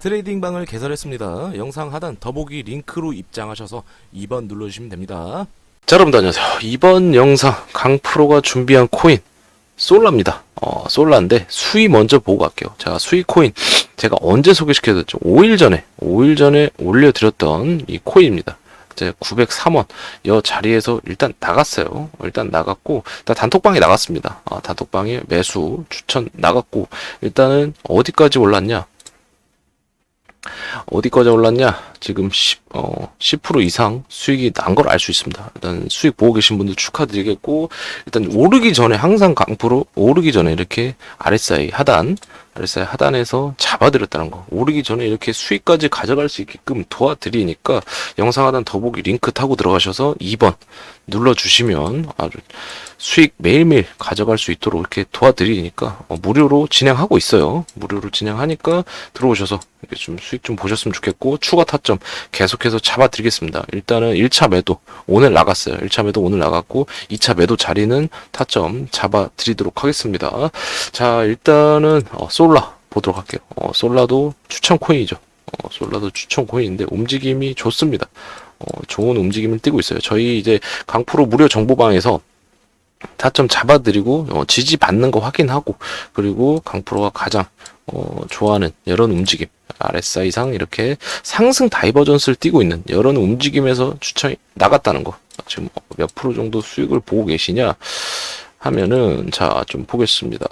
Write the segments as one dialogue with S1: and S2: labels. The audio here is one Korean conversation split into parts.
S1: 트레이딩 방을 개설했습니다. 영상 하단 더보기 링크로 입장하셔서 2번 눌러주시면 됩니다. 자, 여러분들 안녕하세요. 이번 영상 강프로가 준비한 코인 솔라입니다. 어, 솔라인데 수위 먼저 보고 갈게요. 자, 수위 코인 제가 언제 소개시켜드렸죠? 5일 전에 5일 전에 올려드렸던 이 코인입니다. 이제 903원 이 자리에서 일단 나갔어요. 일단 나갔고 일단 단톡방에 나갔습니다. 아, 단톡방에 매수 추천 나갔고 일단은 어디까지 올랐냐? 어디까지 올랐냐? 지금 10, 어, 10% 이상 수익이 난 걸 알 수 있습니다. 일단 수익 보고 계신 분들 축하드리겠고, 일단 오르기 전에 항상 강프로 오르기 전에 이렇게 RSI 하단, RSI 하단에서 잡아드렸다는 거. 오르기 전에 이렇게 수익까지 가져갈 수 있게끔 도와드리니까 영상 하단 더보기 링크 타고 들어가셔서 2번 눌러주시면 아주 수익 매일매일 가져갈 수 있도록 이렇게 도와드리니까 어, 무료로 진행하고 있어요. 무료로 진행하니까 들어오셔서 이렇게 좀 수익 좀 보셨으면 좋겠고 추가 타점 계속해서 잡아드리겠습니다. 일단은 1차 매도 오늘 나갔어요. 1차 매도 오늘 나갔고 2차 매도 자리는 타점 잡아드리도록 하겠습니다. 자 일단은 어, 솔라 보도록 할게요. 어, 솔라도 추천 코인이죠. 어, 솔라도 추천 코인인데 움직임이 좋습니다. 어, 좋은 움직임을 띄고 있어요. 저희 이제 강프로 무료 정보방에서 타점 잡아드리고 어, 지지 받는 거 확인하고 그리고 강프로가 가장 어, 좋아하는 이런 움직임 RSI상 이렇게 상승 다이버전스를 띄고 있는 이런 움직임에서 추천이 나갔다는 거 지금 몇 프로 정도 수익을 보고 계시냐 하면은 자 좀 보겠습니다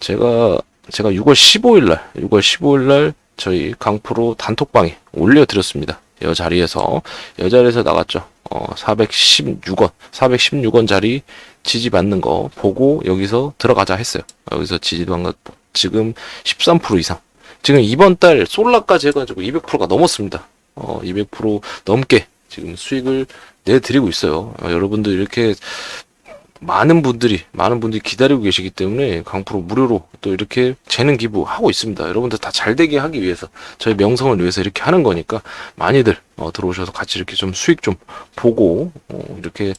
S1: 제가 제가 6월 15일 날 6월 15일 날 저희 강프로 단톡방에 올려드렸습니다 이 자리에서 이 자리에서 나갔죠 어 416원 416원 자리 지지 받는 거 보고 여기서 들어가자 했어요 여기서 지지 받는 거 지금 13% 이상 지금 이번 달 솔라까지 해가지고 200%가 넘었습니다. 어, 200% 넘게 지금 수익을 내드리고 있어요. 어, 여러분들 이렇게 많은 분들이 많은 분들이 기다리고 계시기 때문에 강프로 무료로 또 이렇게 재능 기부하고 있습니다. 여러분들 다 잘 되게 하기 위해서 저희 명성을 위해서 이렇게 하는 거니까 많이들 어, 들어오셔서 같이 이렇게 좀 수익 좀 보고 어, 이렇게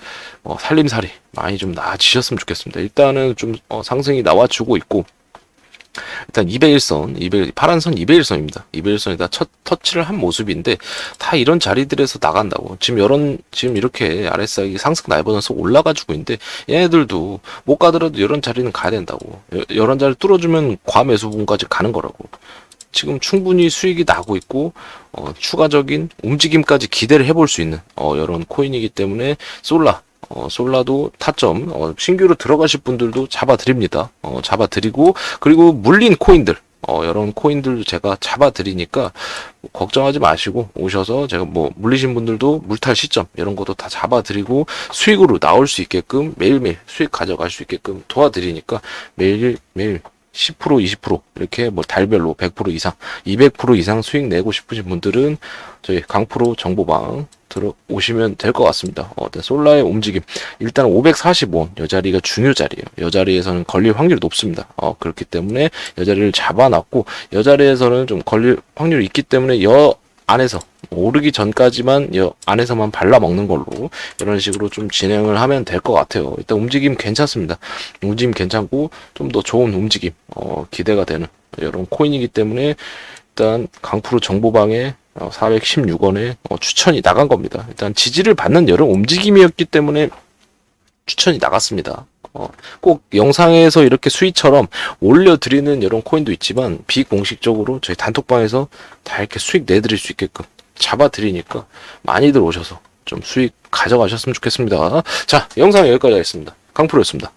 S1: 어, 살림살이 많이 좀 나아지셨으면 좋겠습니다. 일단은 좀 어, 상승이 나와주고 있고 일단 201선, 200, 파란 선 201선입니다. 201선에다 첫 터치를 한 모습인데 다 이런 자리들에서 나간다고. 지금 이런 지금 이렇게 RSI 상승 나이버전스 올라가지고 있는데 얘네들도 못 가더라도 이런 자리는 가야 된다고. 여- 이런 자리 뚫어주면 과매수분까지 가는 거라고. 지금 충분히 수익이 나고 있고 어, 추가적인 움직임까지 기대를 해볼 수 있는 어, 이런 코인이기 때문에 솔라 어, 솔라도 타점 어, 신규로 들어가실 분들도 잡아드립니다. 어, 잡아드리고 그리고 물린 코인들 어, 이런 코인들도 제가 잡아드리니까 뭐 걱정하지 마시고 오셔서 제가 뭐 물리신 분들도 물탈 시점 이런 것도 다 잡아드리고 수익으로 나올 수 있게끔 매일매일 수익 가져갈 수 있게끔 도와드리니까 매일 매일 10% 20% 이렇게 뭐 달별로 100% 이상 200% 이상 수익 내고 싶으신 분들은 저희 강프로 정보방 들어오시면 될 것 같습니다. 어, 네, 솔라의 움직임 일단 545원 여 자리가 중요 자리예요. 여 자리에서는 걸릴 확률이 높습니다. 어, 그렇기 때문에 여 자리를 잡아놨고 여 자리에서는 좀 걸릴 확률이 있기 때문에 여 안에서 오르기 전까지만 여 안에서만 발라 먹는 걸로 이런 식으로 좀 진행을 하면 될 것 같아요. 일단 움직임 괜찮습니다. 움직임 괜찮고 좀 더 좋은 움직임 어, 기대가 되는 이런 코인이기 때문에 일단 강프로 정보방에 416원에 어, 추천이 나간 겁니다. 일단 지지를 받는 여러 움직임이었기 때문에 추천이 나갔습니다. 어, 꼭 영상에서 이렇게 수익처럼 올려드리는 이런 코인도 있지만 비공식적으로 저희 단톡방에서 다 이렇게 수익 내드릴 수 있게끔 잡아드리니까 많이들 오셔서 좀 수익 가져가셨으면 좋겠습니다. 자, 영상 여기까지 하겠습니다. 강프로였습니다.